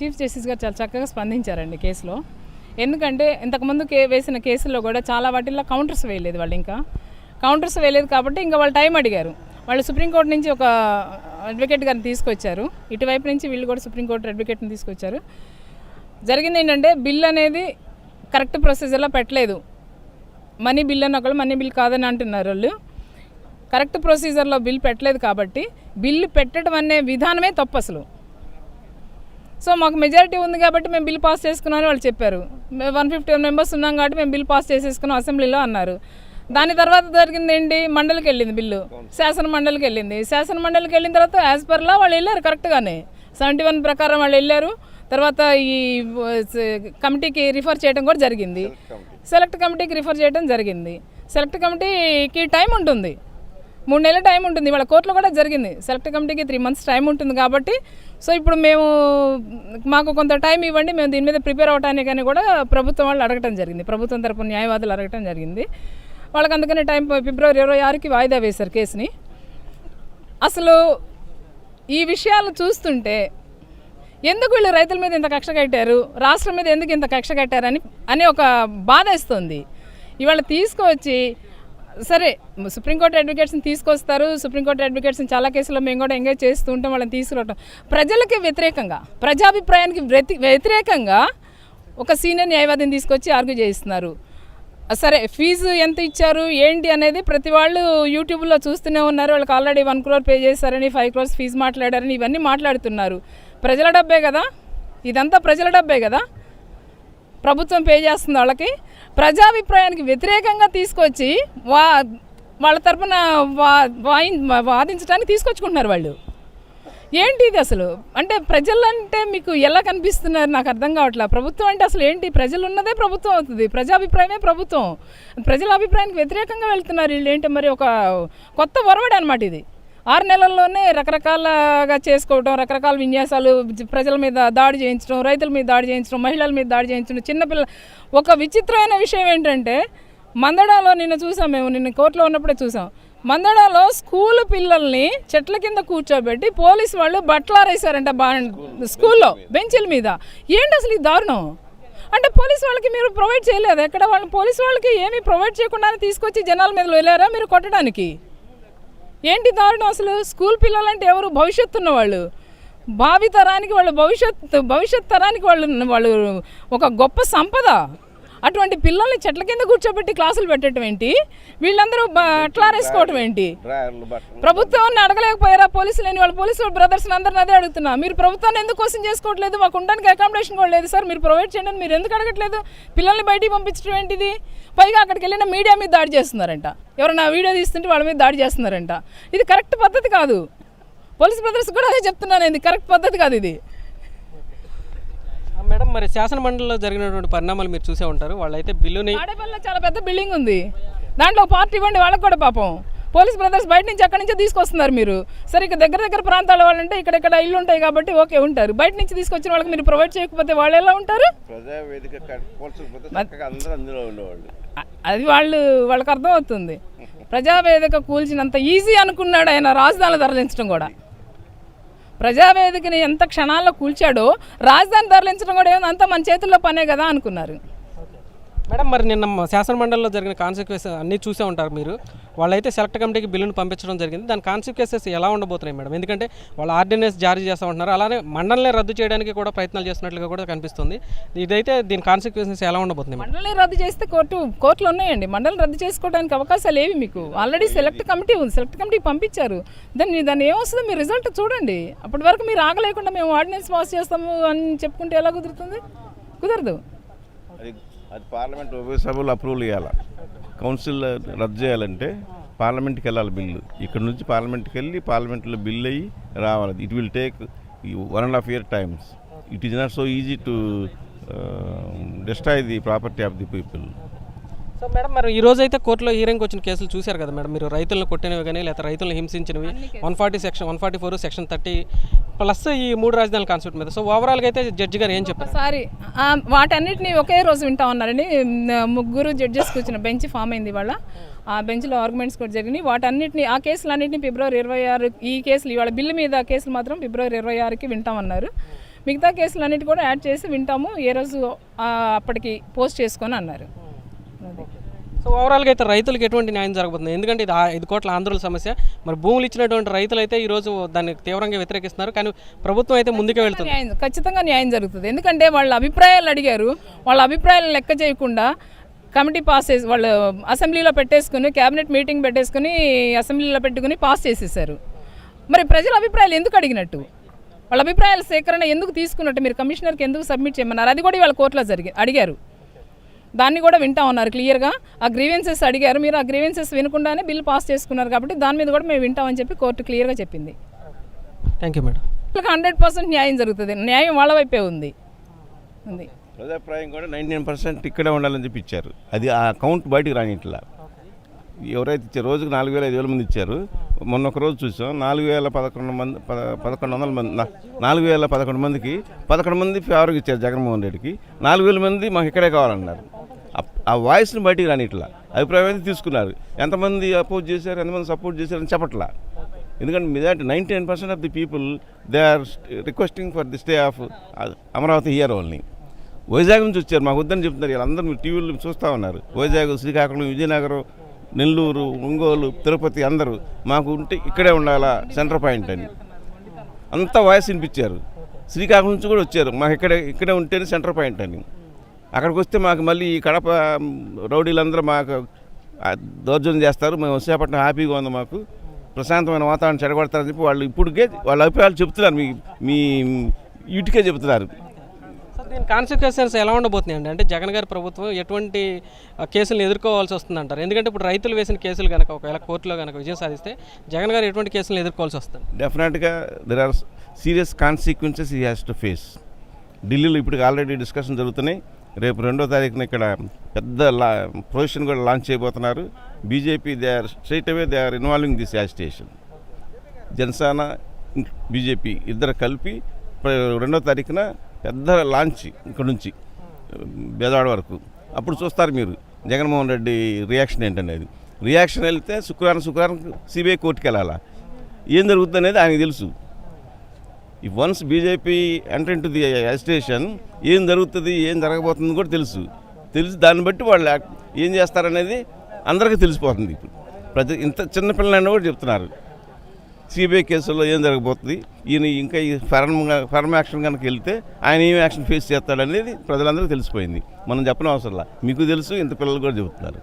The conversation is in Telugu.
చీఫ్ జస్టిస్ గారు చాలా చక్కగా స్పందించారండి కేసులో. ఎందుకంటే ఇంతకుముందు కే వేసిన కేసుల్లో కూడా చాలా వాటిల్లో కౌంటర్స్ వేయలేదు వాళ్ళు ఇంకా. కౌంటర్స్ వేయలేదు కాబట్టి ఇంకా వాళ్ళు టైం అడిగారు. వాళ్ళు సుప్రీంకోర్టు నుంచి ఒక అడ్వకేట్ గారిని తీసుకొచ్చారు. ఇటువైపు నుంచి వీళ్ళు కూడా సుప్రీంకోర్టు అడ్వకేట్ని తీసుకొచ్చారు. జరిగింది ఏంటంటే బిల్ అనేది కరెక్ట్ ప్రొసీజర్లో పెట్టలేదు. మనీ బిల్ అని ఒకళ్ళు మనీ బిల్ కాదని అంటున్నారు వాళ్ళు. కరెక్ట్ ప్రొసీజర్లో బిల్ పెట్టలేదు కాబట్టి బిల్లు పెట్టడం అనే విధానమే తప్పు అసలు. సో మాకు మెజారిటీ ఉంది కాబట్టి మేము బిల్ పాస్ చేసుకున్నామని వాళ్ళు చెప్పారు. వన్ ఫిఫ్టీ మెంబర్స్ ఉన్నాం కాబట్టి మేము బిల్ పాస్ చేసేసుకున్నాం అసెంబ్లీలో అన్నారు. దాని తర్వాత జరిగింది ఏంటి? మండలికి వెళ్ళింది బిల్లు. శాసన మండలికి వెళ్ళింది. శాసన మండలికి వెళ్ళిన తర్వాత యాజ్ పర్ లా వాళ్ళు వెళ్ళారు కరెక్ట్గానే సెవెంటీ వన్ ప్రకారం వాళ్ళు వెళ్ళారు. తర్వాత ఈ కమిటీకి రిఫర్ చేయడం కూడా జరిగింది. సెలెక్ట్ కమిటీకి రిఫర్ చేయడం జరిగింది. సెలెక్ట్ కమిటీకి టైం ఉంటుంది. మూడు నెలల టైం ఉంటుంది. వాళ్ళ కోర్టులో కూడా జరిగింది. సెలెక్ట్ కమిటీకి త్రీ మంత్స్ టైం ఉంటుంది కాబట్టి. సో ఇప్పుడు మేము మాకు కొంత టైం ఇవ్వండి. మేము దీని మీద ప్రిపేర్ అవ్వటానికని కూడా ప్రభుత్వం వాళ్ళు అడగటం జరిగింది. ప్రభుత్వం తరపున న్యాయవాదులు అడగటం జరిగింది. వాళ్ళకి అందుకనే టైం ఫిబ్రవరి ఇరవై ఆరుకి వాయిదా వేశారు కేసుని. అసలు ఈ విషయాలు చూస్తుంటే ఎందుకు వీళ్ళు రైతుల మీద ఇంత కక్ష కట్టారు? రాష్ట్రం మీద ఎందుకు ఇంత కక్ష కట్టారని అని ఒక బాధ ఇస్తుంది ఇవాళ తీసుకువచ్చి సరే సుప్రీంకోర్టు అడ్వకేట్స్ని తీసుకొస్తారు. సుప్రీంకోర్టు అడ్వకేట్స్ని చాలా కేసుల్లో మేము కూడా ఎంగేజ్ చేస్తూ ఉంటాం వాళ్ళని తీసుకురావటం. ప్రజలకి వ్యతిరేకంగా ప్రజాభిప్రాయానికి వ్యతి వ్యతిరేకంగా ఒక సీనియర్ న్యాయవాదిని తీసుకొచ్చి ఆర్గ్యూ చేయిస్తున్నారు. సరే ఫీజు ఎంత ఇచ్చారు ఏంటి అనేది ప్రతి వాళ్ళు యూట్యూబ్లో చూస్తూనే ఉన్నారు. వాళ్ళకి ఆల్రెడీ వన్ క్రోర్ పే చేశారని ఫైవ్ క్రోర్స్ ఫీజు మాట్లాడారని ఇవన్నీ మాట్లాడుతున్నారు. ప్రజల డబ్బే కదా? ఇదంతా ప్రజల డబ్బే కదా? ప్రభుత్వం పే చేస్తుంది వాళ్ళకి. ప్రజాభిప్రాయానికి వ్యతిరేకంగా తీసుకొచ్చి వా వాళ్ళ తరపున వా వాదించడానికి తీసుకొచ్చుకుంటున్నారు వాళ్ళు. ఏంటి ఇది అసలు? అంటే ప్రజలంటే మీకు ఎలా కనిపిస్తున్నారు? నాకు అర్థం కావట్లా. ప్రభుత్వం అంటే అసలు ఏంటి? ప్రజలు ఉన్నదే ప్రభుత్వం అవుతుంది. ప్రజాభిప్రాయమే ప్రభుత్వం. ప్రజల అభిప్రాయానికి వ్యతిరేకంగా వెళ్తున్నారు వీళ్ళు. ఏంటి మరి ఒక కొత్త ఒరవడి అనమాట ఇది. ఆరు నెలల్లోనే రకరకాలుగా చేసుకోవడం రకరకాల విన్యాసాలు ప్రజల మీద దాడి చేయించడం రైతుల మీద దాడి చేయించడం మహిళల మీద దాడి చేయించడం చిన్నపిల్ల ఒక విచిత్రమైన విషయం ఏంటంటే మందడాలో నిన్న చూసాం మేము నిన్న కోర్టులో ఉన్నప్పుడే చూసాం. మందడాలో స్కూల్ పిల్లల్ని చెట్ల కింద కూర్చోబెట్టి పోలీసు వాళ్ళు బట్టలారేశారంట బా స్కూల్లో బెంచీల మీద. ఏంటి అసలు ఈ దారుణం? అంటే పోలీసు వాళ్ళకి మీరు ప్రొవైడ్ చేయలేదు? ఎక్కడ వాళ్ళు పోలీసు వాళ్ళకి ఏమీ ప్రొవైడ్ చేయకుండానే తీసుకొచ్చి జనాల మీద వెళ్ళారా మీరు కొట్టడానికి? ఏంటి దారుణం అసలు? స్కూల్ పిల్లలంటే ఎవరు? భవిష్యత్తు ఉన్నవాళ్ళు. భావి తరానికి వాళ్ళు భవిష్యత్ భవిష్యత్ తరానికి వాళ్ళు వాళ్ళు ఒక గొప్ప సంపద. అటువంటి పిల్లల్ని చెట్ల కింద కూర్చోబెట్టి క్లాసులు పెట్టడం ఏంటి? వీళ్ళందరూ అట్లారేసుకోవటం ఏంటి? డ్రాయర్లు బట్టలు. ప్రభుత్వాన్ని అడగలేకపోయారా? పోలీసులు లేని వాళ్ళు. పోలీసులు బ్రదర్స్ అందరిని అదే అడుగుతున్నా. మీరు ప్రభుత్వాన్ని ఎందుకు క్వశ్చన్ చేసుకోవట్లేదు? మాకు ఉండడానికి అకామిడేషన్ కూడా లేదు సార్. మీరు ప్రొవైడ్ చేయండి మీరు ఎందుకు అడగట్లేదు? పిల్లల్ని బయటికి పంపించడం ఏంటిది? పైగా అక్కడికి వెళ్ళిన మీడియా మీద దాడి చేస్తున్నారంట. ఎవరైనా వీడియో తీస్తుంటే వాళ్ళ మీద దాడి చేస్తున్నారంట. ఇది కరెక్ట్ పద్ధతి కాదు. పోలీస్ బ్రదర్స్ కూడా అదే చెప్తున్నాను ఇది కరెక్ట్ పద్ధతి కాదు ఇది. మరి శాసన మండలిలో జరిగినటువంటి పరిణామాలు మీరు చూసే ఉంటారు. వాళ్ళైతే బిల్లుని చాలా పెద్ద బిల్డింగ్ ఉంది. దాంట్లో ఒక పార్టీ ఇవ్వండి వాళ్ళకి కూడా పాపం. పోలీస్ బ్రదర్స్ బయట నుంచి అక్కడి నుంచే తీసుకొస్తున్నారు మీరు. సరే ఇక దగ్గర దగ్గర ప్రాంతాల వాళ్ళు అంటే ఇక్కడెక్కడ ఇల్లు ఉంటాయి కాబట్టి ఓకే ఉంటారు. బయట నుంచి తీసుకొచ్చిన వాళ్ళకి మీరు ప్రొవైడ్ చేయకపోతే వాళ్ళు ఎలా ఉంటారు? ప్రజా వేదిక పోల్చకపోతే చక్కగా అందరూ అందులో ఉండేవాళ్ళు. అ- అది వాళ్ళు వాళ్ళకి అర్థం అవుతుంది ప్రజావేదిక కూల్చినంత ఈజీ అనుకున్నాడు ఆయన రాజధాని తరలించడం కూడా. ప్రజావేదికని ఎంత క్షణాల్లో కూల్చాడో రాజధాని తరలించడం కూడా ఏమో అంతా మన చేతుల్లో పనే కదా అనుకున్నారు. మేడం మరి నిన్న మ- శాసన మండలిలో జరిగిన కాన్సిక్వెన్సెస్ అన్నీ చూసే ఉంటారు మీరు. వాళ్ళైతే సెలెక్ట్ కమిటీకి బిల్లును పంపించడం జరిగింది. దాని కాన్సిక్వెన్సెస్ ఎలా ఉండబోతున్నాయి మేడం? ఎందుకంటే వాళ్ళు ఆర్డినెన్స్ జారీ చేస్తూ ఉంటున్నారు. అలానే మండలిని రద్దు చేయడానికి కూడా ప్రయత్నాలు చేస్తున్నట్లుగా కూడా కనిపిస్తుంది. ఇదైతే దీని కాన్సిక్వెన్సెస్ ఎలా ఉండబోతుంది మేడం? మండలిని రద్దు చేస్తే కోర్టు కోర్టులు ఉన్నాయండి. మండలిని రద్దు చేసుకోవడానికి అవకాశాలు ఏవి మీకు? ఆల్రెడీ సెలెక్ట్ కమిటీ ఉంది. సెలెక్ట్ కమిటీ పంపించారు. దాన్ని దాన్ని ఏమొస్తుందో మీ రిజల్ట్ చూడండి. అప్పటి వరకు మీరు ఆగలేకుండా మేము ఆర్డినెన్స్ పాస్ చేస్తాము అని చెప్పుకుంటే ఎలా కుదురుతుంది? కుదరదు. అది పార్లమెంట్ ఉభయ సభలు అప్రూవల్ ఇవ్వాలి కౌన్సిల్ రద్దు చేయాలంటే పార్లమెంట్కి వెళ్ళాలి బిల్లు. ఇక్కడ నుంచి పార్లమెంట్కి వెళ్ళి పార్లమెంట్లో బిల్ అయ్యి రావాలి. It will take one and half year times it is not so easy to destroy the property of the people so madam మరి ఈ రోజు అయితే కోర్టులో హీరింగ్ వచ్చిన కేసులు చూశారు కదా మేడం మీరు రైతులను కొట్టినవి కానీ లేదా రైతులను హింసించినవి? One forty section one forty four section thirty plus ఈ మూడు రాజధానుల కాన్సెప్ట్ మీద. సో ఓవరాల్గా అయితే జడ్జి గారు ఏం చెప్పారు? ఆ, వాటన్నిటిని ఒకే రోజు వింటా ఉన్నారండి. మ్, ముగ్గురు జడ్జెస్ కూర్చున్న బెంచ్ ఫామ్ అయింది ఇవాళ. ఆ బెంచ్లో ఆర్గ్యుమెంట్స్ కూడా జరిగినాయి. వాటన్నిటిని ఆ కేసులన్నింటినీ ఫిబ్రవరి ఇరవై ఆరు ఈ కేసులు ఇవాళ బిల్లు మీద కేసులు మాత్రం ఫిబ్రవరి ఇరవై ఆరుకి వింటామన్నారు. మిగతా కేసులు అన్నిటి కూడా యాడ్ చేసి వింటాము. ఏ రోజు అప్పటికి పోస్ట్ చేసుకొని అన్నారు. సో ఓవరాల్గా అయితే రైతులకు ఎటువంటి న్యాయం జరగబోతుంది? ఎందుకంటే ఇది ఐదు కోట్ల ఆంధ్రుల సమస్య. మరి భూములు ఇచ్చినటువంటి రైతులు అయితే ఈరోజు దాన్ని తీవ్రంగా వ్యతిరేకిస్తున్నారు. కానీ ప్రభుత్వం అయితే ముందుకే వెళ్తుంది. ఖచ్చితంగా న్యాయం జరుగుతుంది. ఎందుకంటే వాళ్ళ అభిప్రాయాలు అడిగారు. వాళ్ళ అభిప్రాయాలను లెక్క చేయకుండా కమిటీ పాస్ చేసి వాళ్ళు అసెంబ్లీలో పెట్టేసుకుని క్యాబినెట్ మీటింగ్ పెట్టేసుకుని అసెంబ్లీలో పెట్టుకుని పాస్ చేసేసారు. మరి ప్రజల అభిప్రాయాలు ఎందుకు అడిగినట్టు? వాళ్ళ అభిప్రాయాల సేకరణ ఎందుకు తీసుకున్నట్టు మీరు కమిషనర్కి ఎందుకు సబ్మిట్ చేయమన్నారు? అది కూడా వాళ్ళ కోర్టులో జరిగి అడిగారు. దాన్ని కూడా వింటా ఉన్నారు క్లియర్గా. ఆ గ్రీవెన్సెస్ అడిగారు. మీరు ఆ గ్రీవెన్సెస్ వినకుండానే బిల్ పాస్ చేసుకున్నారు కాబట్టి దాని మీద కూడా మేము వింటామని చెప్పి కోర్టు క్లియర్గా చెప్పింది. థ్యాంక్ యూ మేడం వాళ్ళకి హండ్రెడ్ పర్సెంట్ న్యాయం జరుగుతుంది. న్యాయం వాళ్ళ వైపే ఉంది. ఉంది. ప్రజాప్రాయం కూడా నైంటీ నైన్ పర్సెంట్ ఇక్కడే ఉండాలని చెప్పి ఇచ్చారు. అది ఆ కౌంట్ బయటికి రానిట్లా ఎవరైతే ఇచ్చారు రోజుకు నాలుగు వేల ఐదు వేల మంది ఇచ్చారు. మొన్న ఒక రోజు చూసాం. నాలుగు వేల పదకొండు మంది పద- పదకొండు వందల మంది నాలుగు వేల పదకొండు మందికి పదకొండు మంది ఫేవర్గా ఇచ్చారు జగన్మోహన్ రెడ్డికి. నాలుగు వేల మంది మాకు ఇక్కడే కావాలన్నారు. ఆ- వాయిస్ని బయటికి రానిట్లా. అభిప్రాయం అయితే తీసుకున్నారు. ఎంతమంది అపోజ్ చేశారు ఎంతమంది సపోర్ట్ చేశారని చెప్పట్లా. ఎందుకంటే majority ninety nine percent of the people they are requesting for the stay of Amaravati here only. Vizag నుంచి వచ్చారు మాకు వద్దని చెప్తున్నారు. వీళ్ళందరూ మీరు టీవీలో చూస్తూ ఉన్నారు. వైజాగ్ శ్రీకాకుళం విజయనగరం నెల్లూరు ఒంగోలు తిరుపతి అందరూ మాకు ఉంటే ఇక్కడే ఉండాలా సెంటర్ పాయింట్ అని. అంతా వాయిస్ వినిపించారు. శ్రీకాకుళం నుంచి కూడా వచ్చారు. మాకు ఇక్కడే ఇక్కడే ఉంటేనే సెంటర్ పాయింట్ అని. అక్కడికి వస్తే మాకు మళ్ళీ ఈ కడప రౌడీలందరూ మాకు దౌర్జన్యం చేస్తారు. మేము విశాఖపట్నం హ్యాపీగా ఉంది మాకు. ప్రశాంతమైన వాతావరణం చెడగొడతారని చెప్పి వాళ్ళు ఇప్పటికే వాళ్ళ అభిప్రాయాలు చెప్తున్నారు. మీ మీ ఇటుకే చెప్తున్నారు. సో దీని కాన్సిక్వెన్సెస్ ఎలా ఉండబోతున్నాయండి? అంటే జగన్ గారి ప్రభుత్వం ఎటువంటి కేసులను ఎదుర్కోవాల్సి వస్తుందంటారు? ఎందుకంటే ఇప్పుడు రైతులు వేసిన కేసులు కనుక ఒకవేళ కోర్టులో కనుక విజయం సాధిస్తే జగన్ గారు ఎటువంటి కేసులను ఎదుర్కోవాల్సి వస్తుంది? డెఫినెట్గా there are serious consequences he has to face ఢిల్లీలో ఇప్పటికి ఆల్రెడీ డిస్కషన్ జరుగుతున్నాయి. రేపు రెండో తారీఖున ఇక్కడ పెద్ద లా ప్రొజిషన్ కూడా లాంచ్ చేయబోతున్నారు. BJP they are straight away they are involving this agitation Janasena BJP ఇద్దరు కలిపి రెండో తారీఖున పెద్ద లాంచ్ ఇక్కడ నుంచి బేదవాడ వరకు. అప్పుడు చూస్తారు మీరు జగన్మోహన్ రెడ్డి రియాక్షన్ ఏంటనేది. రియాక్షన్ వెళ్తే శుక్రవారం శుక్రవారం సిబిఐ కోర్టుకి వెళ్ళాలా ఏం జరుగుతుంది అనేది ఆయనకు తెలుసు. Once BJP enter to the agitation ఏం జరుగుతుంది ఏం జరగబోతుంది కూడా తెలుసు. తెలిసి దాన్ని బట్టి వాళ్ళు ఏం చేస్తారనేది అందరికీ తెలిసిపోతుంది ఇప్పుడు. ప్రతి ఇంత చిన్నపిల్లలైనా కూడా చెప్తున్నారు. సిబిఐ కేసుల్లో ఏం జరగబోతుంది ఈయన ఇంకా ఈ ఫర్మ్ ఫర్మ్ యాక్షన్ కనుక వెళ్తే ఆయన ఏం యాక్షన్ ఫేస్ చేస్తాడనేది ప్రజలందరికీ తెలిసిపోయింది. మనం చెప్పనవసరం అవసరంలా మీకు తెలుసు ఇంత పిల్లలు కూడా చెబుతున్నారు.